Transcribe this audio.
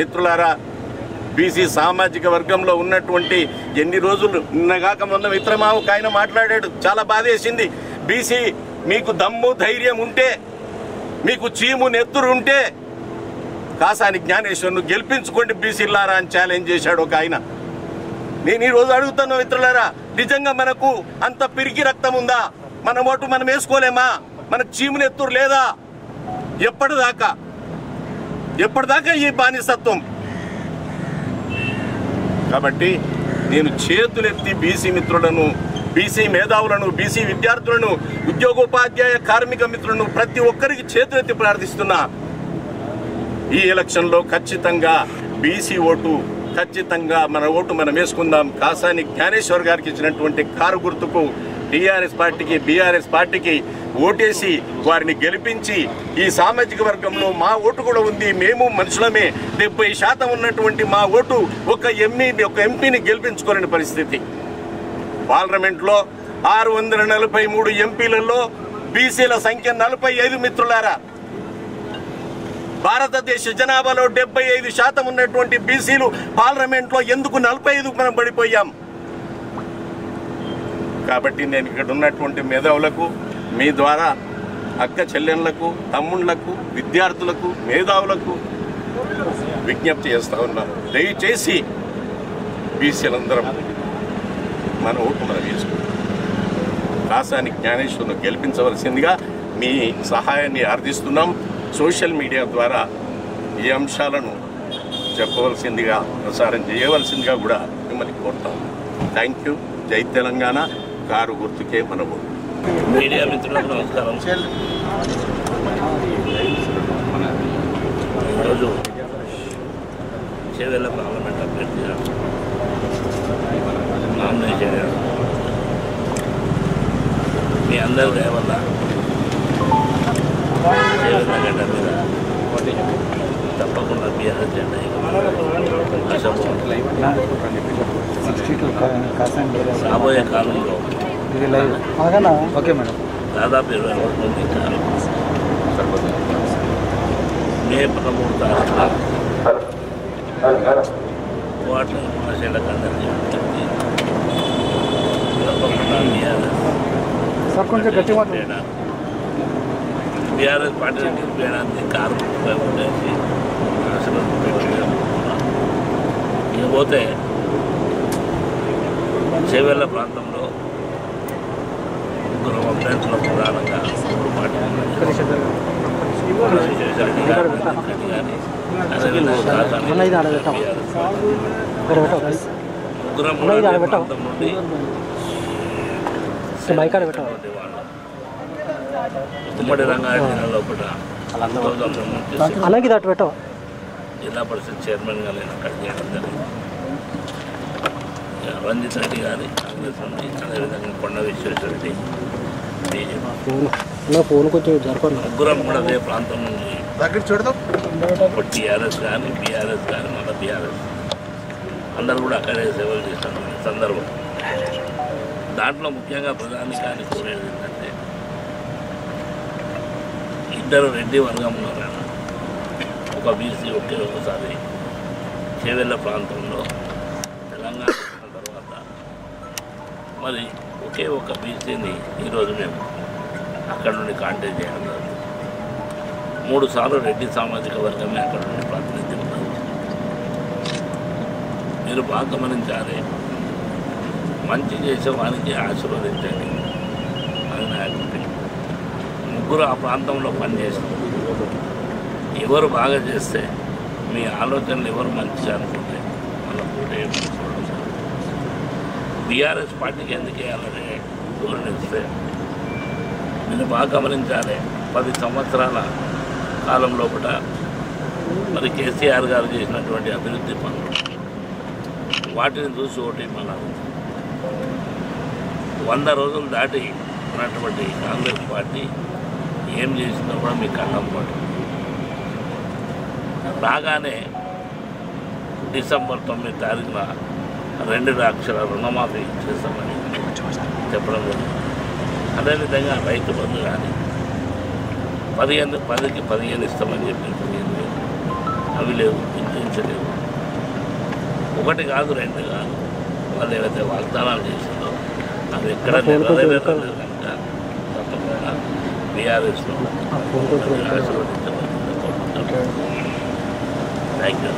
మిత్రులారా బీసీ సామాజిక వర్గంలో ఉన్నటువంటి ఎన్ని రోజులు నిన్నగాక మొన్న మిత్రమా ఒక ఆయన మాట్లాడాడు చాలా బాధేసింది. బీసీ మీకు దమ్ము ధైర్యం ఉంటే మీకు చీము నెత్తురు ఉంటే కాసాని జ్ఞానేశ్వర్ను గెలిపించుకోండి బీసీలారా అని ఛాలెంజ్ చేశాడు ఒక ఆయన. నేను ఈరోజు అడుగుతాను మిత్రులారా నిజంగా మనకు అంత పిరికి రక్తం ఉందా? మన ఓటు మనం వేసుకోలేమా? మనకు చీము నెత్తురు లేదా? ఎప్పటిదాకా? ఎప్పటిదాకా ఈ బానిసత్వం? కాబట్టి నేను చేతులెత్తి బీసీ మిత్రులను బీసీ మేధావులను బీసీ విద్యార్థులను ఉద్యోగోపాధ్యాయ కార్మిక మిత్రులను ప్రతి ఒక్కరికి చేతులెత్తి ప్రార్థిస్తున్నా. ఈ ఎలక్షన్లో ఖచ్చితంగా బీసీ ఓటు ఖచ్చితంగా మన ఓటు మనం వేసుకుందాం. కాసాని జ్ఞానేశ్వర్ గారికి ఇచ్చినటువంటి కారు గుర్తుకు టీఆర్ఎస్ పార్టీకి బీఆర్ఎస్ పార్టీకి ఓటేసి వారిని గెలిపించి ఈ సామాజిక వర్గంలో మా ఓటు కూడా ఉంది మేము మనుషులమే. డెబ్బై శాతం ఉన్నటువంటి మా ఓటు ఒక ఎంఈ ఒక ఎంపీని గెలిపించుకోలేని పరిస్థితి. పార్లమెంట్లో ఆరు వందల నలభై మూడు ఎంపీలలో బీసీల సంఖ్య నలభై ఐదు మిత్రులారా. భారతదేశ జనాభాలో డెబ్బై ఐదు శాతం ఉన్నటువంటి బీసీలు పార్లమెంట్లో ఎందుకు నలభై ఐదుకు మనం పడిపోయాం? కాబట్టి నేను ఇక్కడ ఉన్నటువంటి మేధావులకు మీ ద్వారా అక్క చెల్లెళ్ళకు తమ్ముళ్ళకు విద్యార్థులకు మేధావులకు విజ్ఞప్తి చేస్తూ ఉన్నాను దయచేసి బీసీలందరం మన ఓటు మనం వేసుకుంటాం రాసాని జ్ఞానేశ్వరును గెలిపించవలసిందిగా మీ సహాయాన్ని అర్థిస్తున్నాం సోషల్ మీడియా ద్వారా ఈ అంశాలను చెప్పవలసిందిగా ప్రసారం చేయవలసిందిగా కూడా మిమ్మల్ని కోరుతాం థ్యాంక్ యూ. జై తెలంగాణ. కారు గుర్తుకే మనము. మీడియా మిత్రులకు నమస్కారం. ఈరోజు చేవెళ్ళ పార్లమెంట్ అభ్యర్థిగా నామినేషన్ చేయడం. మీ అందరి దయ వల్ల చేవెళ్ళ గడ్డ మీద తప్పకుండా బీఆర్ఎస్ జెండా రాబోయే కాలంలో ఓకే మేడం. దాదాపు ఇరవై రోజుల కాలం మే పదమూడు తారీఖున వాటర్ అందరికీ సార్ కొంచెం. చేయడానికి బీఆర్ఎస్ పార్టీని గెలిపేయడానికి కార్మికులపై ఉండేసి అసలు ఇకపోతే చేవెళ్ళ ప్రాంతంలో అభ్యర్థుల ప్రధానంగా. ఉమ్మడి రంగారెడ్డి జిల్లా లోపల ఇది అటు పెట్టావా. జిల్లా పరిషత్ చైర్మన్గా నేను అక్కడ చేయడం జరిగింది. రంజిత్ రెడ్డి గారి కాంగ్రెస్ నుండి అదేవిధంగా కొండ విశ్వేశ్వరరెడ్డి బీజేపీ ఫోన్ అన్న ఫోన్ కొంచెం జరపండి. ముగ్గురం కూడా అదే ప్రాంతం నుంచి దగ్గర చూడదాం. ఇప్పుడు టీఆర్ఎస్ కానీ బీఆర్ఎస్ కానీ మళ్ళీ బీఆర్ఎస్. అందరూ కూడా అక్కడే సేవలు చేస్తున్న సందర్భం. దాంట్లో ముఖ్యంగా ప్రధానికాన్ని కోరేది ఏంటంటే ఇద్దరు రెడ్డి వర్గం ఉన్నారు ఆయన. ఒక బీసీ ఒకే ఒకసారి చేవెళ్ళ ప్రాంతంలో తెలంగాణ తర్వాత మరి ఒకే ఒక బీసీని ఈరోజు మేము అక్కడ నుండి కాంటాక్ట్ చేయడం మూడు సార్లు రెడ్డి సామాజిక వర్గమే అక్కడ నుండి ప్రాతినిధ్యం మీరు బాగా గమనించాలి. మంచి చేసే వారికి ఆశీర్వదించండి. అది నా ముగ్గురు ఆ ప్రాంతంలో పనిచేస్తారు ఎవరు బాగా చేస్తే మీ ఆలోచనలు ఎవరు మంచిగా అనుకుంటే మన పోటీ బీఆర్ఎస్ పార్టీకి ఎందుకు వేయాలని వివరణిస్తే నేను బాగా గమనించాలి. పది సంవత్సరాల కాలం లోపల మరి కేసీఆర్ గారు చేసినటువంటి అభివృద్ధి పనులు. వాటిని చూసి ఒకటి మన వంద రోజులు దాటి ఉన్నటువంటి కాంగ్రెస్ పార్టీ ఏం చేసిందో కూడా మీకు కళ్ళం పాటు రాగానే డిసెంబర్ తొమ్మిది తారీఖున రెండు లక్షల రుణమాఫీ చేస్తామని చెప్పడం జరిగింది. అదేవిధంగా రైతు బంధు కానీ పదిహేను పదికి పదిహేను ఇస్తామని చెప్పి పదిహేను వేలు. అవి లేవు పింఛన్లేవు ఒకటి కాదు రెండు కాదు. వాళ్ళు ఏవైతే వాగ్దానాలు చేసిందో అది ఎక్కడ నెరవేరలేదు కనుక తప్పకుండా బీఆర్ఎస్లో థ్యాంక్ యూ